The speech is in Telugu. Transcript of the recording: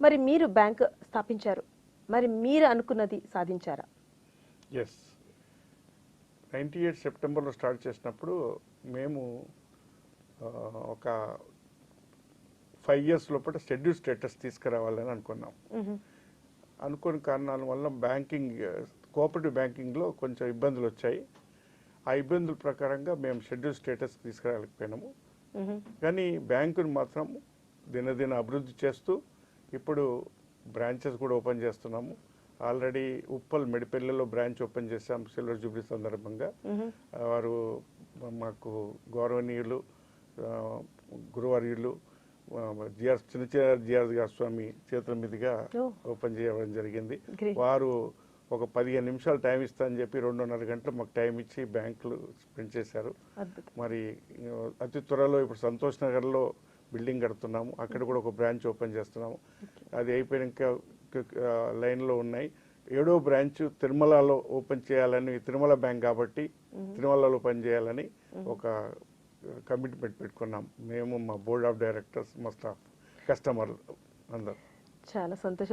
మరి మీరు బ్యాంక్ స్థాపించారు. మరి మీరు అనుకున్నది సాధించారా? ఎస్ నైంటీ ఎయిట్ సెప్టెంబర్లో స్టార్ట్ చేసినప్పుడు మేము ఒక ఫైవ్ ఇయర్స్ లోపల షెడ్యూల్ స్టేటస్ తీసుకురావాలని అనుకున్నాం. అనుకోని కారణాల వల్ల బ్యాంకింగ్ కోఆపరేటివ్ బ్యాంకింగ్లో కొంచెం ఇబ్బందులు వచ్చాయి. ఆ ఇబ్బందుల ప్రకారంగా మేము షెడ్యూల్ స్టేటస్ తీసుకురాలేకపోయినాము. కానీ బ్యాంకును మాత్రం దినదిన అభివృద్ధి చేస్తూ ఇప్పుడు బ్రాంచెస్ కూడా ఓపెన్ చేస్తున్నాము. ఆల్రెడీ ఉప్పల్ మెడిపల్లిలో బ్రాంచ్ ఓపెన్ చేశాం సిల్వర్ జూబ్లీ సందర్భంగా. వారు మాకు గౌరవనీయులు గురువర్యులు జిఆర్ చిన్న జిఆర్ గారి స్వామి చేతుల మీదుగా. ఓపెన్ చేయడం జరిగింది. వారు ఒక పదిహేను నిమిషాలు టైం ఇస్తా అని చెప్పి రెండున్నర గంటలు మాకు టైం ఇచ్చి బ్యాంకులు స్పెండ్ చేశారు. మరి అతి త్వరలో ఇప్పుడు సంతోష్ నగర్లో బిల్డింగ్ కడుతున్నాము. అక్కడ కూడా ఒక బ్రాంచ్ ఓపెన్ చేస్తున్నాము. అది అయిపోయాక లైన్లో ఉన్నాయి. ఏడో బ్రాంచ్ తిరుమలలో ఓపెన్ చేయాలని తిరుమల బ్యాంక్ కాబట్టి తిరుమలలో ఓపెన్ చేయాలని ఒక కమిట్మెంట్ పెట్టుకున్నాం. మేము మా బోర్డ్ ఆఫ్ డైరెక్టర్స్ మా స్టాఫ్ కస్టమర్లు అందరు. చాలా సంతోషం.